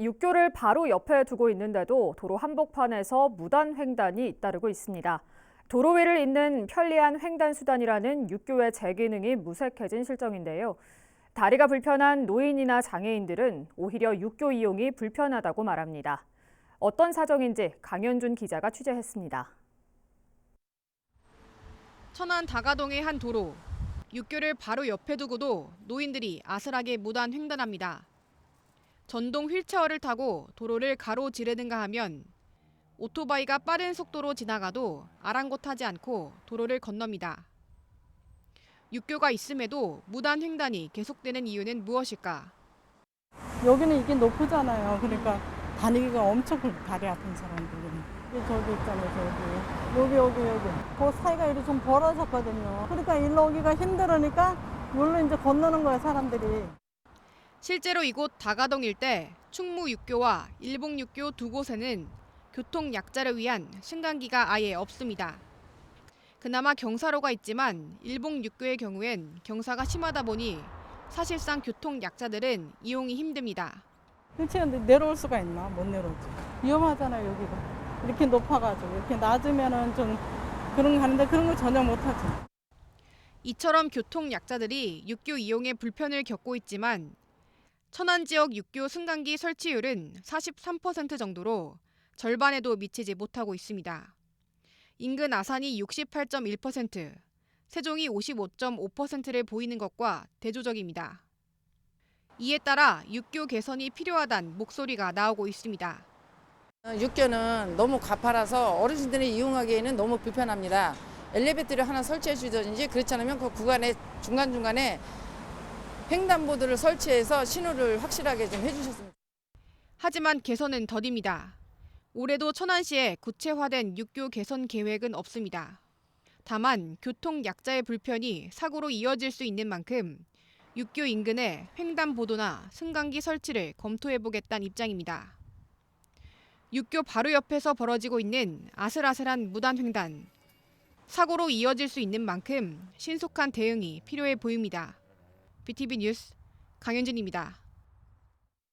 육교를 바로 옆에 두고 있는데도 도로 한복판에서 무단 횡단이 잇따르고 있습니다. 도로 위를 잇는 편리한 횡단 수단이라는 육교의 재기능이 무색해진 실정인데요. 다리가 불편한 노인이나 장애인들은 오히려 육교 이용이 불편하다고 말합니다. 어떤 사정인지 강현준 기자가 취재했습니다. 천안 다가동의 한 도로. 육교를 바로 옆에 두고도 노인들이 아슬하게 무단 횡단합니다. 전동 휠체어를 타고 도로를 가로지르는가 하면 오토바이가 빠른 속도로 지나가도 아랑곳하지 않고 도로를 건넙니다. 육교가 있음에도 무단 횡단이 계속되는 이유는 무엇일까? 여기는 이게 높잖아요. 그러니까 다니기가 엄청 그 다리 아픈 사람들은. 저기 있잖아요, 저기. 여기, 여기, 여기. 그 사이가 이렇게 좀 벌어졌거든요. 그러니까 일로 오기가 힘들으니까 여기로 이제 건너는 거예요, 사람들이. 실제로 이곳 다가동 일대 충무 육교와 일봉 육교 두 곳에는 교통 약자를 위한 승강기가 아예 없습니다. 그나마 경사로가 있지만 일봉 육교의 경우엔 경사가 심하다 보니 사실상 교통 약자들은 이용이 힘듭니다. 그렇지, 근데 내려올 수가 있나? 못 내려오지. 위험하잖아요, 여기가. 이렇게 높아가지고. 이렇게 낮으면은 좀 그런 거 하는데 그런 거 전혀 못하지. 이처럼 교통 약자들이 육교 이용에 불편을 겪고 있지만 천안 지역 육교 승강기 설치율은 43% 정도로 절반에도 미치지 못하고 있습니다. 인근 아산이 68.1%, 세종이 55.5%를 보이는 것과 대조적입니다. 이에 따라 육교 개선이 필요하단 목소리가 나오고 있습니다. 육교는 너무 가파라서 어르신들이 이용하기에는 너무 불편합니다. 엘리베이터를 하나 설치해 주든지 그렇지 않으면 그 구간에 중간중간에 횡단보도를 설치해서 신호를 확실하게 좀 해주셨으면 하지만 개선은 더딥니다. 올해도 천안시에 구체화된 육교 개선 계획은 없습니다. 다만 교통 약자의 불편이 사고로 이어질 수 있는 만큼 육교 인근에 횡단보도나 승강기 설치를 검토해보겠다는 입장입니다. 육교 바로 옆에서 벌어지고 있는 아슬아슬한 무단 횡단. 사고로 이어질 수 있는 만큼 신속한 대응이 필요해 보입니다. BTV 뉴스 강현진입니다.